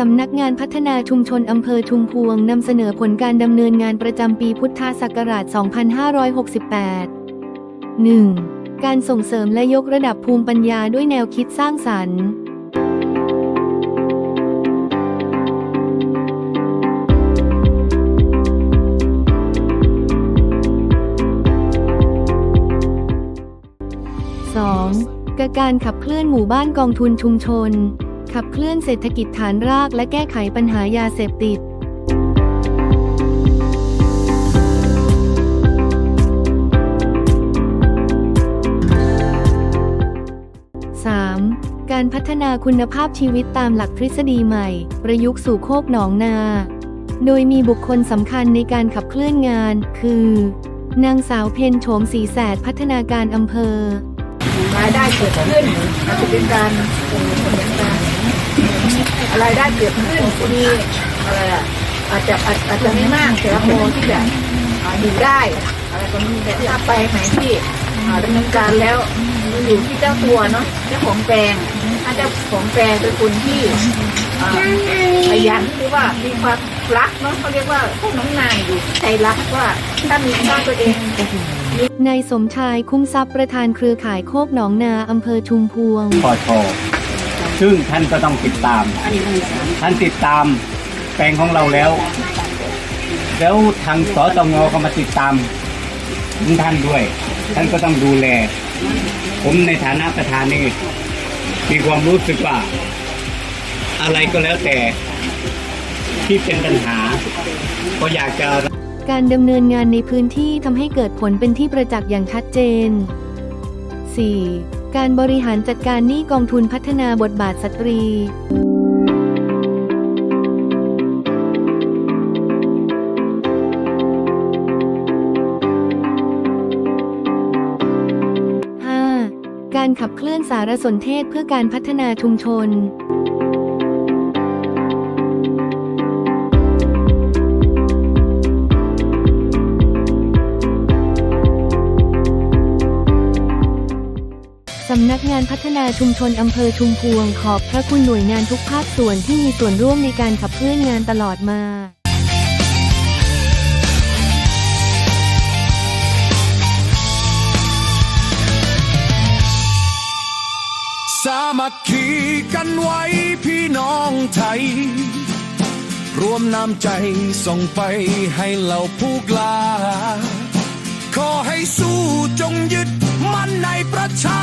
สำนักงานพัฒนาชุมชนอำเภอชุมพวงนำเสนอผลการดำเนินงานประจำปีพุทธศักราช 2568 1. การส่งเสริมและยกระดับภูมิปัญญาด้วยแนวคิดสร้างสรรค์ 2. กการขับเคลื่อนหมู่บ้านกองทุนชุมชน ขับเคลื่อนเศรษฐกิจฐานรากและแก้ไขปัญหายาเสพติด 3. การพัฒนาคุณภาพชีวิตตามหลักทฤษฎีใหม่ ประยุกต์สู่โคกหนองนา โดยมีบุคคลสำคัญในการขับเคลื่อนงาน คือ นางสาวเพนโฉมสีแสดพัฒนาการอำเภอ รายได้เกิดขึ้นอาจจะเป็นการรายได้เกิดขึ้นมีอะไรอะอาจจะอาจจะไม่มากแต่ว่าพอที่จะอ่าอยู่ได้อะไรก็มีแต่ถ้าไปไหนที่ดำเนินการแล้วอยู่ที่เจ้าตัวเนาะเจ้าของแปลงถ้าเจ้าของแปลงเป็นคนที่อ่าขยันหรือว่ามีความรักเนาะเขาเรียกว่าพวกน้องนายอยู่ใจรักว่าถ้ามีบ้านตัวเอง นายสมชายคุ้มทรัพย์ประธานเครือข่ายโคกหนองนาอำเภอชุมพวง ปชซึ่งท่านก็ต้องติดตาม ท่านติดตามแปลงของเราแล้ว แล้วทางสตงก็มาติดตามถึงท่านด้วย ท่านก็ต้องดูแล ผมในฐานะประธานนี่มีความรู้สึกว่า อะไรก็แล้วแต่ที่เป็นปัญหา ก็อยากจะ การดำเนินงานในพื้นที่ทำให้เกิดผลเป็นที่ประจักษ์อย่างชัดเจน 4. การบริหารจัดการหนี้กองทุนพัฒนาบทบาทสตรีการขับเคลื่อนสารสนเทศเพื่อการพัฒนาชุมชนำนักงานพัฒนาชุมชนอำเภอชุมพวงขอบพระคุณหน่วยงานทุกภาคส่วนที่มีส่วนร่วมในการขับเคลื่อนงานตลอดมาสามัคคีกันไว้พี่น้องไทย รวมน้ำใจส่งไปให้เหล่าผู้กล้า ขอให้สู้จงยึดมั่นในประชา